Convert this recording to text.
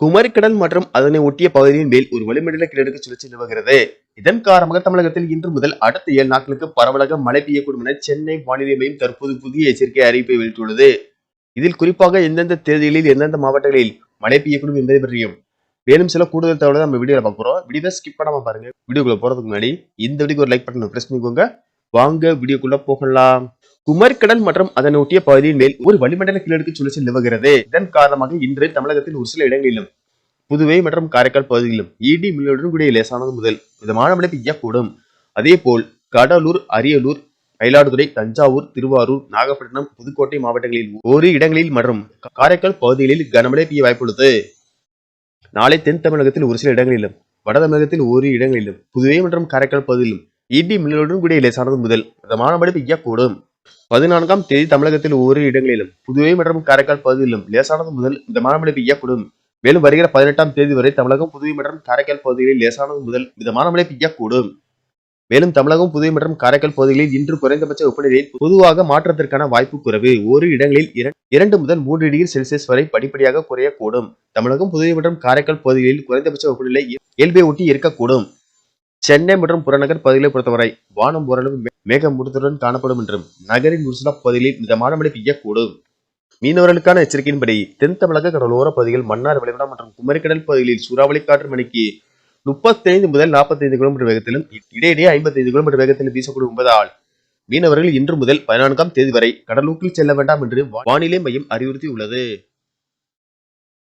குமரிக்கடல் மற்றும் அதனை ஒட்டிய பகுதியின் மேல் ஒரு வளிமண்டல கிழக்கு சுழற்சி நிலவுகிறது. இதன் காரணமாக தமிழகத்தில் இன்று முதல் அடுத்த ஏழு நாட்களுக்கு பரவலாக மழை பெய்யக்கூடும் என சென்னை வானிலை மையம் தற்போது புதிய எச்சரிக்கை அறிவிப்பை வெளியிட்டுள்ளது. இதில் குறிப்பாக எந்தெந்த தேதிகளில் எந்தெந்த மாவட்டங்களில் மழை பெய்யக்கூடும் என்பதை பற்றியும் மேலும் சில கூடுதல் தகவலை நம்ம வீடியோவில் பார்க்க போறோம். வீடியோ ஸ்கிப் பண்ணாமல் பாருங்க. வீடியோக்குள்ள போறதுக்கு முன்னாடி இந்த வீடியோக்கு ஒரு லைக் பட்டன் ப்ரெஸ் பண்ணிக்கோங்க. வாங்க வீடியோக்குள்ள போகலாம். குமர்கடல் மற்றும் அதனை ஒட்டிய பகுதியின் மேல் ஒரு வளிமண்டல கிழக்கு சுழற்சி நிலவுகிறது. இதன் காரணமாக இன்று தமிழகத்தில் ஒரு சில இடங்களிலும் புதுவை மற்றும் காரைக்கால் பகுதிகளிலும் இடி மின்னலுடன் கூடிய லேசானது முதல் மிதமான மழை பெய்யக்கூடும். அதே போல் கடலூர் அரியலூர் மயிலாடுதுறை தஞ்சாவூர் திருவாரூர் நாகப்பட்டினம் புதுக்கோட்டை மாவட்டங்களில் ஒரு இடங்களில் மற்றும் காரைக்கால் பகுதிகளில் கனமழை பெய்ய வாய்ப்புள்ளது. நாளை தென் தமிழகத்தில் ஒரு சில இடங்களிலும் வட தமிழகத்தில் ஒரு இடங்களிலும் புதுவை மற்றும் காரைக்கால் பகுதியிலும் இடி மின்னலுடன் கூடிய லேசானது முதல் மிதமான மழை பெய்யக்கூடும் பதினான்காம் தேதி தமிழகத்தில் ஓரிரு இடங்களிலும் புதுவை மற்றும் காரைக்கால் பகுதியிலும் லேசானது முதல் மிதமான மழை பெய்யக்கூடும் மேலும் வருகிற பதினெட்டாம் தேதி வரை தமிழகம் புதுவை மற்றும் காரைக்கால் பகுதிகளில் லேசானது முதல் மிதமான மழை பெய்யக்கூடும் மேலும் தமிழகம் புதுவை மற்றும் காரைக்கால் பகுதிகளில் இன்று குறைந்தபட்ச வெப்பநிலை பொதுவாக மாற்றத்திற்கான வாய்ப்பு குறைவு. ஒரு இடங்களில் இர- இரண்டு முதல் மூன்று டிகிரி செல்சியஸ் வரை படிப்படியாக குறையக்கூடும். தமிழகம் புதுவை மற்றும் காரைக்கால் பகுதிகளில் குறைந்தபட்ச வெப்பநிலை இயல்பை ஒட்டி இருக்கக்கூடும். சென்னை மற்றும் புறநகர் பகுதிகளை பொறுத்தவரை வானம் ஓரளவு மே- மேகமூட்டத்துடன் காணப்படும் என்றும் நகரின் ஒரு சில பகுதிகளில் மிதமான மழை பெய்யக்கூடும். மீனவர்களுக்கான எச்சரிக்கையின்படி தென் தமிழக கடலோர பகுதிகள் மன்னார் வளைகுடா மற்றும் குமரிக்கடல் பகுதிகளில் சூறாவளி காற்று மணிக்கு முப்பத்தைந்து முதல் நாற்பத்தைந்து கிலோமீட்டர் வேகத்திலும் இடையிடையே ஐம்பத்தைந்து கிலோமீட்டர் வேகத்திலும் வீசக்கூடும் என்பதால் மீனவர்கள் இன்று முதல் பதினான்காம் தேதி வரை கடலூக்கில் செல்ல வேண்டாம் என்று வானிலை மையம் அறிவுறுத்தியுள்ளது.